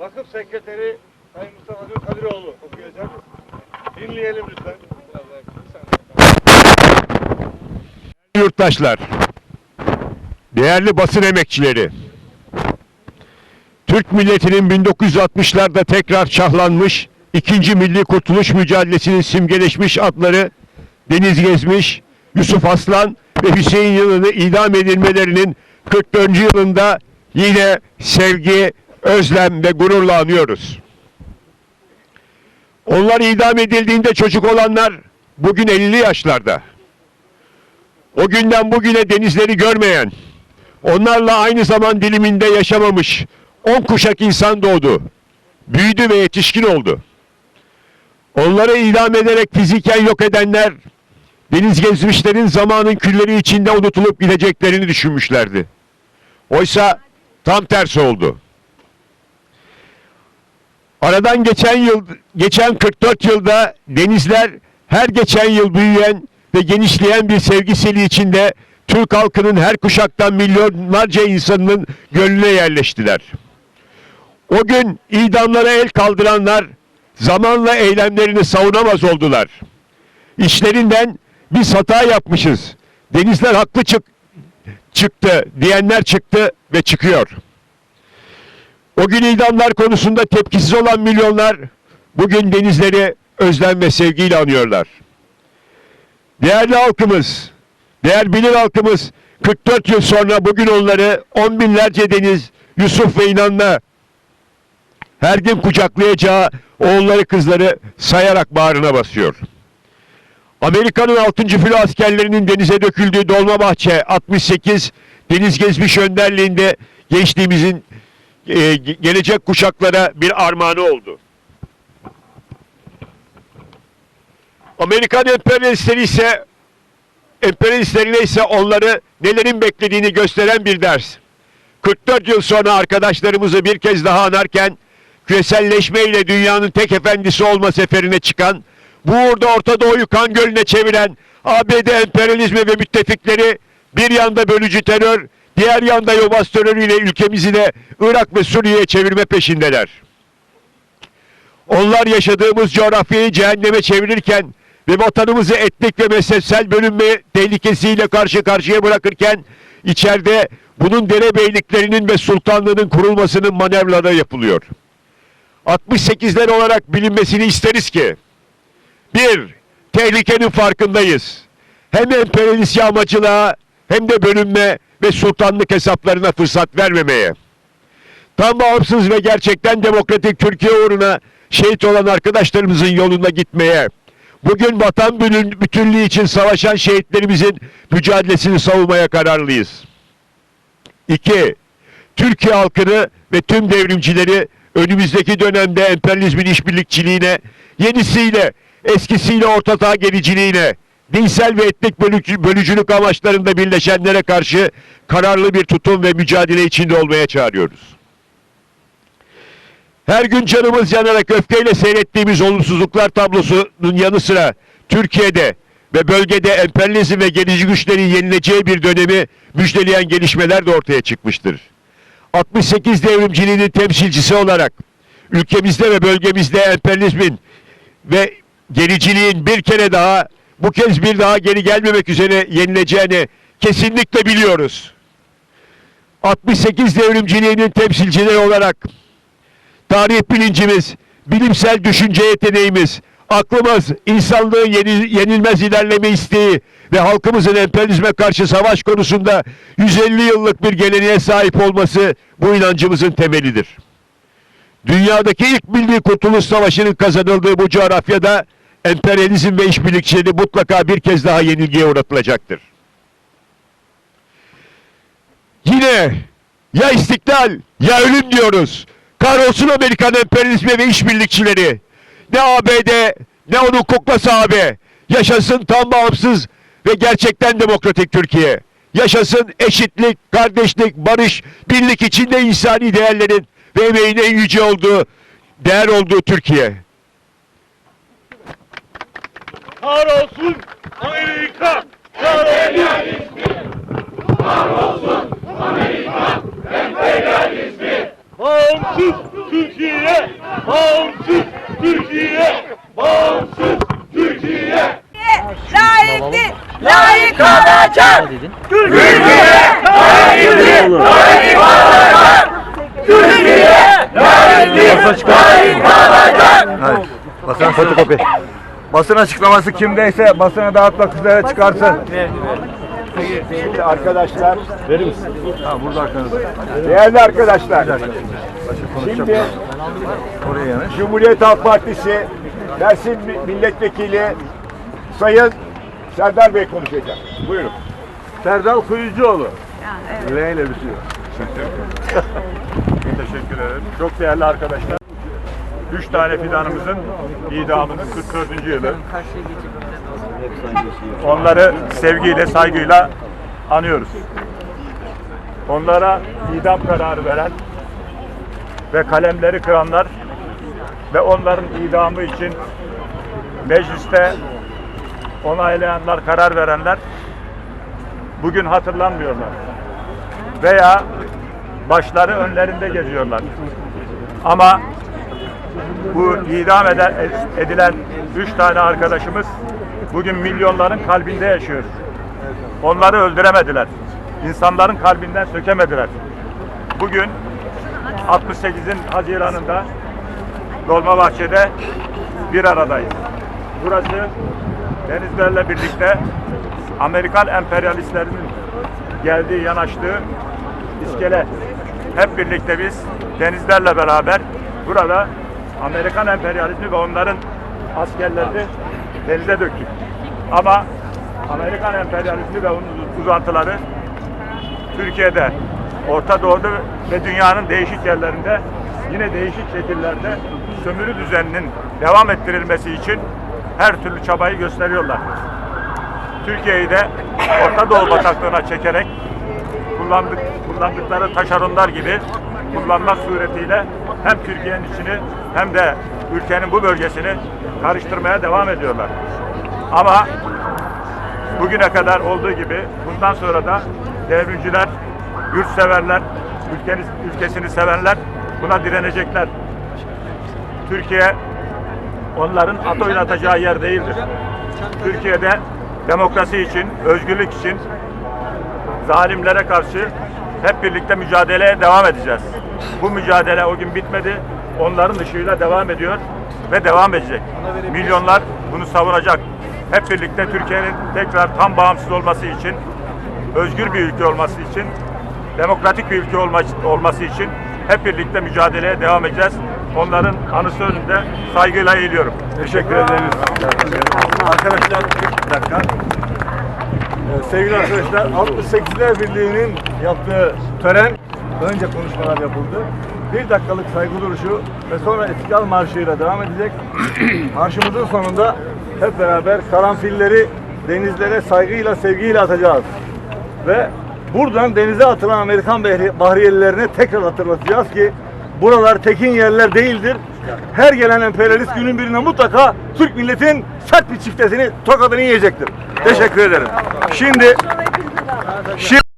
Vakıf Sekreteri Sayın Mustafa Nur Kadiroğlu okuyacak. Dinleyelim lütfen. yurttaşlar, değerli basın emekçileri, Türk milletinin 1960'larda tekrar şahlanmış, ikinci milli kurtuluş mücadelesinin simgeleşmiş adları Deniz Gezmiş, Yusuf Aslan ve Hüseyin Yılan'ı idam edilmelerinin 44. yılında yine sevgi, özlem ve gururla anıyoruz. Onlar idam edildiğinde çocuk olanlar bugün 50 yaşlarda. O günden bugüne denizleri görmeyen, onlarla aynı zaman diliminde yaşamamış 10 kuşak insan doğdu. Büyüdü ve yetişkin oldu. Onları idam ederek fiziken yok edenler, deniz gezmişlerin zamanın külleri içinde unutulup gideceklerini düşünmüşlerdi. Oysa tam tersi oldu. Aradan geçen yıl, geçen 44 yılda denizler her geçen yıl büyüyen ve genişleyen bir sevgiseli içinde Türk halkının her kuşaktan milyonlarca insanının gönlüne yerleştiler. O gün idamlara el kaldıranlar zamanla eylemlerini savunamaz oldular. İşlerinden biz hata yapmışız. Denizler haklı çık çıktı diyenler çıktı ve çıkıyor. O gün idamlar konusunda tepkisiz olan milyonlar bugün denizleri özlem ve sevgiyle anıyorlar. Değerli halkımız, değer bilir halkımız 44 yıl sonra bugün onları on binlerce deniz, Yusuf ve İnan'la her gün kucaklayacağı oğulları kızları sayarak bağrına basıyor. Amerika'nın 6. filo askerlerinin denize döküldüğü Dolmabahçe 68 deniz gezmiş önderliğinde gençliğimizin e, ge- gelecek kuşaklara bir armağanı oldu. Amerikan emperyalistleri ise emperyalistlerine ise onları nelerin beklediğini gösteren bir ders. 44 yıl sonra arkadaşlarımızı bir kez daha anarken küreselleşme ile dünyanın tek efendisi olma seferine çıkan, bu uğurda Orta Doğu'yu kan gölüne çeviren ABD emperyalizmi ve müttefikleri bir yanda bölücü terör, diğer yanda yobaz terörüyle ülkemizi de Irak ve Suriye'ye çevirme peşindeler. Onlar yaşadığımız coğrafyayı cehenneme çevirirken ve vatanımızı etnik ve mezhepsel bölünme tehlikesiyle karşı karşıya bırakırken içeride bunun derebeyliklerinin ve sultanlığının kurulmasının manevraları yapılıyor. 68'ler olarak bilinmesini isteriz ki bir, tehlikenin farkındayız. Hem emperyalist yağmacılığa hem de bölünme ve sultanlık hesaplarına fırsat vermemeye. Tam bağımsız ve gerçekten demokratik Türkiye uğruna şehit olan arkadaşlarımızın yolunda gitmeye, bugün vatan bütünlüğü için savaşan şehitlerimizin mücadelesini savunmaya kararlıyız. İki, Türkiye halkını ve tüm devrimcileri önümüzdeki dönemde emperyalizmin işbirlikçiliğine, yenisiyle, eskisiyle ortaçağ gericiliğine, dinsel ve etnik bölücü- bölücülük amaçlarında birleşenlere karşı kararlı bir tutum ve mücadele içinde olmaya çağırıyoruz. Her gün canımız yanarak öfkeyle seyrettiğimiz olumsuzluklar tablosunun yanı sıra Türkiye'de ve bölgede emperyalizm ve gerici güçlerin yenileceği bir dönemi müjdeleyen gelişmeler de ortaya çıkmıştır. 68 devrimciliğinin temsilcisi olarak ülkemizde ve bölgemizde emperyalizmin ve gericiliğin bir kere daha bu kez bir daha geri gelmemek üzere yenileceğini kesinlikle biliyoruz. 68 devrimciliğinin temsilcileri olarak tarih bilincimiz, bilimsel düşünce yeteneğimiz, aklımız, insanlığın yeni- yenilmez ilerleme isteği ve halkımızın emperyalizme karşı savaş konusunda 150 yıllık bir geleneğe sahip olması bu inancımızın temelidir. Dünyadaki ilk milli kurtuluş savaşının kazanıldığı bu coğrafyada emperyalizm ve işbirlikçileri mutlaka bir kez daha yenilgiye uğratılacaktır. Yine ya istiklal ya ölüm diyoruz. Kahrolsun Amerikan emperyalizmi ve işbirlikçileri. Ne ABD ne onun kuklası AB. Yaşasın tam bağımsız ve gerçekten demokratik Türkiye. Yaşasın eşitlik, kardeşlik, barış, birlik içinde insani değerlerin ve emeğin en yüce olduğu, değer olduğu Türkiye. Kahrolsun Amerika! Kahrolsun! Bağımsız Türkiye! Bağımsız Türkiye! Bağımsız Türkiye! Layıktır, layık olacak. Türkiye layıktır, layık olacak. Türkiye layıktır, layık olacak. Basın fotokopi. Basın açıklaması kimdeyse basına dağıtmak üzere çıkarsın. Şimdi arkadaşlar, verir misin? Ha burada arkanızda. Değerli arkadaşlar, şimdi Oraya. Cumhuriyet Halk Partisi Mersin Milletvekili Sayın Serdar Bey konuşacak. Buyurun. Serdal Kuyucuoğlu. L ile bitiyor. Teşekkür ederim. Çok değerli arkadaşlar. Üç tane fidanımızın idamının 44. yılı. Onları sevgiyle, saygıyla anıyoruz. Onlara idam kararı veren ve kalemleri kıranlar ve onların idamı için mecliste onaylayanlar, karar verenler bugün hatırlanmıyorlar. Veya başları önlerinde geziyorlar. Ama bu idam eden, edilen üç tane arkadaşımız bugün milyonların kalbinde yaşıyor. Onları öldüremediler. İnsanların kalbinden sökemediler. Bugün 68'in Haziran'ında Dolmabahçe'de bir aradayız. Burası denizlerle birlikte Amerikan emperyalistlerinin geldiği, yanaştığı iskele. Hep birlikte biz denizlerle beraber burada Amerikan emperyalizmi ve onların askerlerini denize döktük. Ama Amerikan emperyalizmi ve onun uzantıları Türkiye'de, Orta Doğu'da ve dünyanın değişik yerlerinde yine değişik şekillerde sömürü düzeninin devam ettirilmesi için her türlü çabayı gösteriyorlar. Türkiye'yi de Orta Doğu bataklığına çekerek kullandık, kullandıkları taşeronlar gibi kullanmak suretiyle hem Türkiye'nin içini hem de ülkenin bu bölgesini karıştırmaya devam ediyorlar. Ama bugüne kadar olduğu gibi bundan sonra da devrimciler, yurtseverler, ülkeni, ülkesini sevenler buna direnecekler. Türkiye onların at oynatacağı yer değildir. Türkiye'de demokrasi için, özgürlük için zalimlere karşı hep birlikte mücadeleye devam edeceğiz. Bu mücadele o gün bitmedi. Onların ışığıyla devam ediyor ve devam edecek. Milyonlar bunu savunacak. Hep birlikte Türkiye'nin tekrar tam bağımsız olması için, özgür bir ülke olması için, demokratik bir ülke olma- olması için hep birlikte mücadeleye devam edeceğiz. Onların anısı önünde saygıyla eğiliyorum. Teşekkür ederiz. Arkadaşlar bir dakika. Ee, sevgili arkadaşlar 68'ler Birliği'nin yaptığı tören önce konuşmalar yapıldı. Bir dakikalık saygı duruşu ve sonra İstiklal Marşı'yla devam edecek. Marşımızın sonunda hep beraber karanfilleri denizlere saygıyla, sevgiyle atacağız. Ve buradan denize atılan Amerikan bahri- bahriyelilerine tekrar hatırlatacağız ki buralar tekin yerler değildir. Her gelen emperyalist günün birine mutlaka Türk milletin sert bir çiftesini tokadını yiyecektir. Teşekkür ederim. Şimdi şimdi